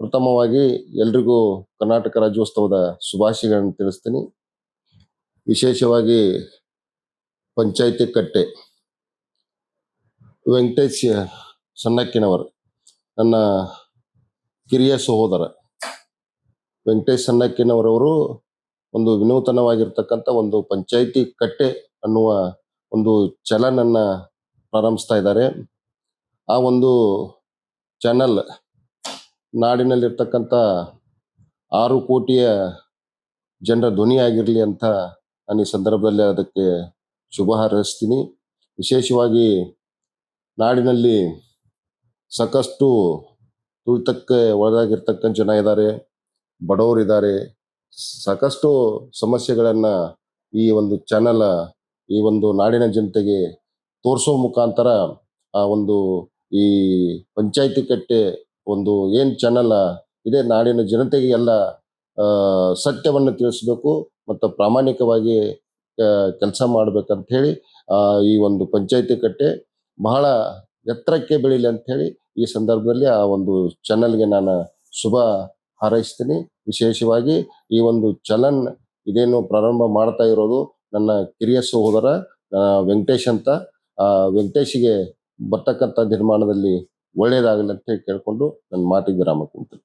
ಪ್ರಥಮವಾಗಿ ಎಲ್ರಿಗೂ ಕರ್ನಾಟಕ ರಾಜ್ಯೋತ್ಸವದ ಶುಭಾಶಯಗಳನ್ನು ತಿಳಿಸ್ತೀನಿ. ವಿಶೇಷವಾಗಿ ಪಂಚಾಯತಿ ಕಟ್ಟೆ. ವೆಂಕಟೇಶ್ ಸಣ್ಣಕ್ಕಿನವರು, ನನ್ನ ಕಿರಿಯ ಸಹೋದರ. ವೆಂಕಟೇಶ್ ಸಣ್ಣಕ್ಕಿನವರವರು ಒಂದು ವಿನೂತನವಾಗಿರ್ತಕ್ಕಂಥ ಒಂದು ಪಂಚಾಯಿತಿ ಕಟ್ಟೆ ಅನ್ನುವ ಒಂದು ಚಾನಲನ್ನು ಪ್ರಾರಂಭಿಸ್ತಾ ಇದ್ದಾರೆ. ಆ ಒಂದು ಚಾನಲ್ ನಾಡಿನಲ್ಲಿರ್ತಕ್ಕಂಥ ಆರು ಕೋಟಿಯ ಜನರ ಧ್ವನಿಯಾಗಿರಲಿ ಅಂತ ನಾನು ಈ ಸಂದರ್ಭದಲ್ಲಿ ಅದಕ್ಕೆ ಶುಭ ಹಾರೈಸ್ತೀನಿ. ವಿಶೇಷವಾಗಿ ನಾಡಿನಲ್ಲಿ ಸಾಕಷ್ಟು ತುಳಿತಕ್ಕೆ ಒಳಗಾಗಿರ್ತಕ್ಕಂಥ ಜನ ಇದ್ದಾರೆ ಬಡವರಿದ್ದಾರೆ ಸಾಕಷ್ಟು ಸಮಸ್ಯೆಗಳನ್ನು ಈ ಒಂದು ಚಾನಲ ಈ ಒಂದು ನಾಡಿನ ಜನತೆಗೆ ತೋರಿಸೋ ಮುಖಾಂತರ ಆ ಒಂದು ಈ ಪಂಚಾಯಿತಿ ಕಟ್ಟೆ ಒಂದು ಏನ್ ಚಾನಲ್ ಇದೆ ನಾಡಿನ ಜನತೆಗೆ ಎಲ್ಲ ಸತ್ಯವನ್ನು ತಿಳಿಸಬೇಕು ಮತ್ತು ಪ್ರಾಮಾಣಿಕವಾಗಿ ಕೆಲಸ ಮಾಡ್ಬೇಕಂತ ಹೇಳಿ ಈ ಒಂದು ಪಂಚಾಯತಿ ಕಟ್ಟೆ ಬಹಳ ಎತ್ತರಕ್ಕೆ ಬೆಳೀಲಿ ಅಂತ ಹೇಳಿ ಈ ಸಂದರ್ಭದಲ್ಲಿ ಆ ಒಂದು ಚಾನಲ್ಗೆ ನಾನು ಶುಭ ಹಾರೈಸ್ತೀನಿ. ವಿಶೇಷವಾಗಿ ಈ ಒಂದು ಚಲನ್ ಇದೇನು ಪ್ರಾರಂಭ ಮಾಡ್ತಾ ಇರೋದು ನನ್ನ ಕಿರಿಯ ಸಹೋದರ ವೆಂಕಟೇಶ್ ಅಂತ. ವೆಂಕಟೇಶ್ಗೆ ಬರ್ತಕ್ಕಂಥ ನಿರ್ಮಾಣದಲ್ಲಿ ಒಳ್ಳೇದಾಗಲಿ ಅಂತ ಕೇಳ್ಕೊಂಡು ನನ್ನ ಮಾತಿಗೆ ವಿರಾಮ ಕೊಡ್ತೀನಿ.